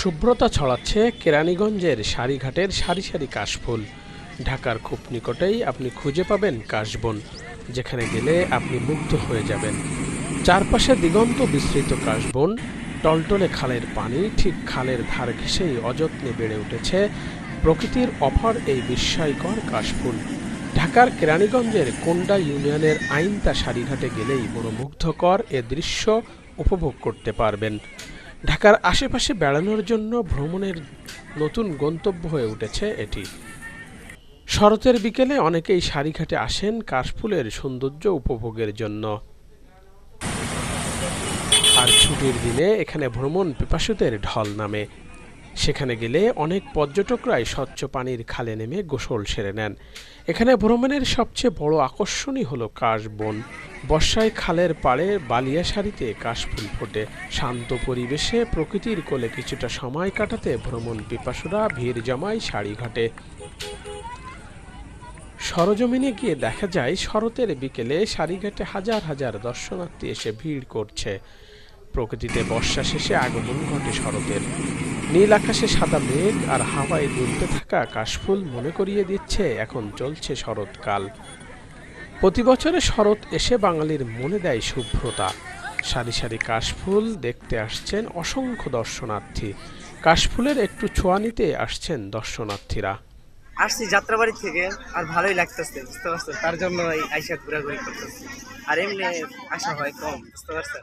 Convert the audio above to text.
শুভ্রতা ছড়াচ্ছে কেরানীগঞ্জের সারিঘাটের সারি সারি কাশফুল। ঢাকার খুব নিকটেই আপনি খুঁজে পাবেন কাশবন, যেখানে গেলে আপনি মুগ্ধ হয়ে যাবেন। চারপাশে দিগন্ত বিস্তৃত কাশবন, টলটলে খালের পানি, ঠিক খালের ধার ঘেঁষেই অযত্নে বেড়ে উঠেছে প্রকৃতির অফার এই বিস্ময়কর কাশফুল। ঢাকার কেরানীগঞ্জের কোন্ডা ইউনিয়নের আইনতা সারিঘাটে গেলেই মনোমুগ্ধকর এ দৃশ্য উপভোগ করতে পারবেন। ঢাকার আশেপাশে বেড়ানোর জন্য ভ্রমণের নতুন গন্তব্য হয়ে উঠেছে এটি। শরতের বিকেলে অনেকেই সারিঘাটে আসেন কাশফুলের সৌন্দর্য উপভোগের জন্য। আর ছুটির দিনে এখানে ভ্রমণ পিপাসুদের ঢল নামে। সেখানে গেলে অনেক পর্যটকরাই স্বচ্ছ পানির খালে নেমে গোসল সেরে নেন। এখানে ভ্রমণের সবচেয়ে বড় আকর্ষণই হলো কাশবন বর্ষায় খালের পাড়ে বালিয়া সারিতে কাশফুল ফোটে। শান্ত পরিবেশে প্রকৃতির কোলে কিছুটা সময় কাটাতে ভ্রমণ পিপাসুরা ভিড় জমায় সারিঘাটে সরজমিনে গিয়ে দেখা যায়, শরতের বিকেলে সারিঘাটে হাজার হাজার দর্শনার্থী এসে ভিড় করছে। প্রকৃতিতে বর্ষা শেষে আগমন ঘটে শরতের। নীল আকাশে সাদা মেঘ আর হাওয়ায় দুলতে থাকা কাশফুল মনে করিয়ে দিচ্ছে এখন চলছে শরৎকাল। প্রতি বছরে শরৎ এসে বাঙালির মনে দেয় শুভ্রতা। সারি সারি কাশফুল দেখতে আসছেন অসংখ্য দর্শনার্থী। কাশফুলের একটু ছোঁয়া নিতে আসছেন দর্শনার্থীরা। আসছি যাত্রাবাড়ি থেকে আর ভালোই লাগতেছে, বুঝতে পারছ তার জন্য আইসা ঘোরাঘুরি করতেছি। আর এমনি আসা হয় কম, বুঝতে পারছেন?